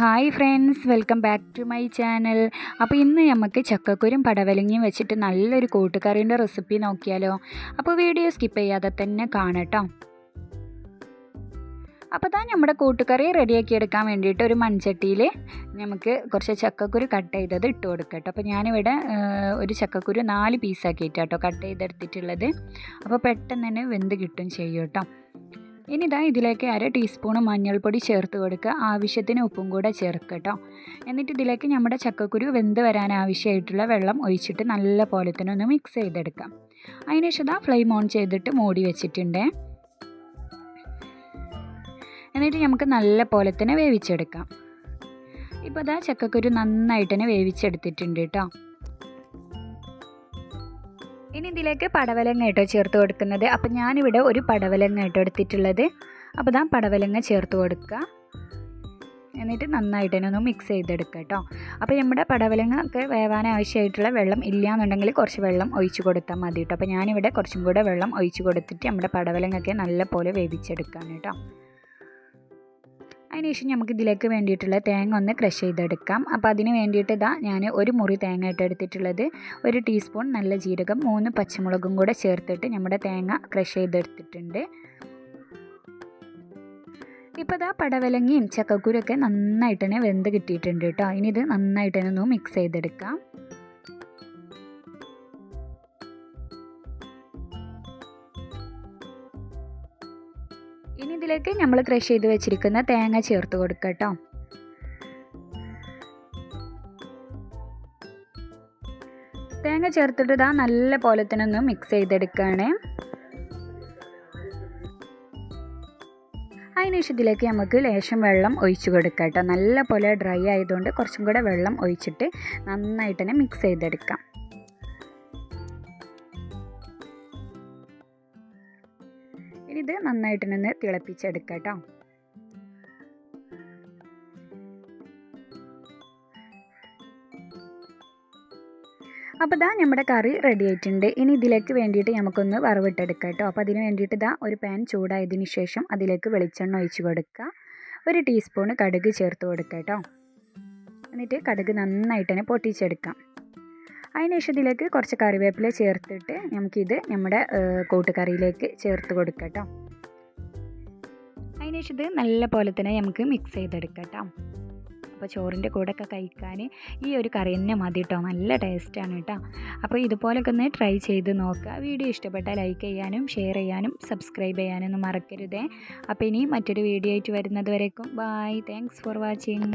Hi friends welcome back to my channel അപ്പോൾ ഇന്ന് നമുക്ക് ചക്കക്കുരും പടവലങ്ങിയും വെച്ചിട്ട് നല്ലൊരു കൂട്ടുകറിന്റെ റെസിപ്പി നോക്കിയാലോ. അപ്പോൾ വീഡിയോ സ്കിപ്പ് ചെയ്യാതെ തന്നെ കാണട്ടോ. അപ്പോൾ താ നമ്മുടെ കൂട്ടുകറി റെഡിയാക്കി എടുക്കാൻ വേണ്ടിയിട്ട് ഒരു മൺചട്ടിയിൽ നമുക്ക് കുറച്ച് ചക്കക്കുരു കട്ട് ചെയ്തത് ഇട്ട് കൊടുക്കട്ടോ. അപ്പോൾ ഞാനിവിടെ ഒരു ചക്കക്കുരു നാല് പീസാക്കിയിട്ടാട്ടോ കട്ട് ചെയ്തെടുത്തിട്ടുള്ളത്. അപ്പോൾ പെട്ടെന്ന് തന്നെ വെന്ത് കിട്ടും ചെയ്യും കേട്ടോ. ഇനി ഇതാ ഇതിലേക്ക് അര ടീസ്പൂൺ മഞ്ഞൾപ്പൊടി ചേർത്ത് കൊടുക്കുക. ആവശ്യത്തിന് ഉപ്പും കൂടെ ചേർക്കുക കേട്ടോ എന്നിട്ട് ഇതിലേക്ക് നമ്മുടെ ചക്കക്കുരു വെന്ത് വരാൻ ആവശ്യമായിട്ടുള്ള വെള്ളം ഒഴിച്ചിട്ട് നല്ല പോലെ തന്നെ ഒന്ന് മിക്സ് ചെയ്തെടുക്കാം. അതിനുശേഷം ഇതാ ഫ്ലെയിം ഓൺ ചെയ്തിട്ട് മൂടി വെച്ചിട്ടുണ്ട്. എന്നിട്ട് നമുക്ക് നല്ല പോലെ തന്നെ വേവിച്ചെടുക്കാം. ഇപ്പോൾ ഇതാ ചക്കക്കുരു നന്നായിട്ട് തന്നെ വേവിച്ചെടുത്തിട്ടുണ്ട് കേട്ടോ. ഇനി ഇതിലേക്ക് പടവലങ്ങ കേട്ടോ ചേർത്ത് കൊടുക്കുന്നത്. അപ്പം ഞാനിവിടെ ഒരു പടവലങ്ങ കേട്ടോ എടുത്തിട്ടുള്ളത്. അപ്പോൾ ഇതാ പടവലങ്ങ ചേർത്ത് കൊടുക്കുക എന്നിട്ട് നന്നായിട്ട് തന്നെ ഒന്ന് മിക്സ് ചെയ്തെടുക്കുക കേട്ടോ. അപ്പോൾ നമ്മുടെ പടവലങ്ങ ഒക്കെ വേവാൻ ആവശ്യമായിട്ടുള്ള വെള്ളം ഇല്ലയെന്നുണ്ടെങ്കിൽ കുറച്ച് വെള്ളം ഒഴിച്ച് കൊടുത്താൽ മതി കേട്ടോ. അപ്പോൾ ഞാനിവിടെ കുറച്ചും കൂടെ വെള്ളം ഒഴിച്ച് കൊടുത്തിട്ട് നമ്മുടെ പടവലങ്ങയൊക്കെ നല്ലപോലെ വേവിച്ചെടുക്കാൻ കേട്ടോ. അതിനുശേഷം നമുക്ക് ഇതിലേക്ക് വേണ്ടിയിട്ടുള്ള തേങ്ങ ഒന്ന് ക്രഷ് ചെയ്തെടുക്കാം. അപ്പോൾ അതിന് വേണ്ടിയിട്ട് ഇതാ ഞാൻ ഒരു മുറി തേങ്ങ ഇട്ട് എടുത്തിട്ടുള്ളത്. ഒരു ടീസ്പൂൺ നല്ല ജീരകം മൂന്ന് പച്ചമുളകും കൂടെ ചേർത്തിട്ട് നമ്മുടെ തേങ്ങ ക്രഷ് ചെയ്തെടുത്തിട്ടുണ്ട്. ഇപ്പോൾ ഇതാ പടവലങ്ങയും ചക്കക്കുരൊക്കെ നന്നായിട്ട് തന്നെ വെന്ത് കിട്ടിയിട്ടുണ്ട് കേട്ടോ. ഇനി ഇത് നന്നായിട്ട് തന്നെ ഒന്ന് മിക്സ് ചെയ്തെടുക്കാം. ഇനി ഇതിലേക്ക് നമ്മൾ ക്രഷ് ചെയ്ത് വെച്ചിരിക്കുന്ന തേങ്ങ ചേർത്ത് കൊടുക്കുക തേങ്ങ ചേർത്തിട്ട് ഇതാ നല്ല പോലെ തന്നെ ഒന്ന് മിക്സ് ചെയ്തെടുക്കുകയാണ് അതിനുശേഷം ഇതിലേക്ക് നമുക്ക് ലേശം വെള്ളം ഒഴിച്ച് കൊടുക്കാം കേട്ടോ നല്ല പോലെ ഡ്രൈ ആയതുകൊണ്ട് കുറച്ചും കൂടെ വെള്ളം ഒഴിച്ചിട്ട് നന്നായിട്ട് തന്നെ മിക്സ് ചെയ്തെടുക്കാം. ഇനി ഇത് നന്നായിട്ട് നിന്ന് തിളപ്പിച്ചെടുക്കാം കേട്ടോ അപ്പോൾ ഇതാ നമ്മുടെ കറി റെഡി ആയിട്ടുണ്ട്. ഇനി ഇതിലേക്ക് വേണ്ടിയിട്ട് നമുക്കൊന്ന് വറവിട്ടെടുക്കാം കേട്ടോ അപ്പോൾ അതിന് വേണ്ടിയിട്ട് ഇതാ ഒരു പാൻ ചൂടായതിന് ശേഷം അതിലേക്ക് വെളിച്ചെണ്ണ ഒഴിച്ച് കൊടുക്കുക. ഒരു ടീസ്പൂൺ കടുക് ചേർത്ത് കൊടുക്കുക കേട്ടോ എന്നിട്ട് കടുക് നന്നായിട്ട് തന്നെ പൊട്ടിച്ചെടുക്കാം. അതിനുശേഷം ഇതിലേക്ക് കുറച്ച് കറിവേപ്പില ചേർത്തിട്ട് നമുക്കിത് നമ്മുടെ കൂട്ടുകറിയിലേക്ക് ചേർത്ത് കൊടുക്കട്ടോ. കേട്ടോ അതിനുശേഷം ഇത് നല്ല പോലെ തന്നെ നമുക്ക് മിക്സ് ചെയ്തെടുക്കാം കേട്ടോ. അപ്പോൾ ചോറിന്റെ കൂടെ ഒക്കെ കഴിക്കാൻ ഈ ഒരു കറി തന്നെ മതി കേട്ടോ. നല്ല ടേസ്റ്റാണ് കേട്ടോ. അപ്പോൾ ഇതുപോലൊക്കെ ഒന്ന് ട്രൈ ചെയ്ത് നോക്കുക. വീഡിയോ ഇഷ്ടപ്പെട്ടാൽ ലൈക്ക് ചെയ്യാനും ഷെയർ ചെയ്യാനും സബ്സ്ക്രൈബ് ചെയ്യാനൊന്നും മറക്കരുതേ. അപ്പോൾ ഇനി മറ്റൊരു വീഡിയോ ആയിട്ട് വരുന്നത് വരേക്കും. Bye thanks for watching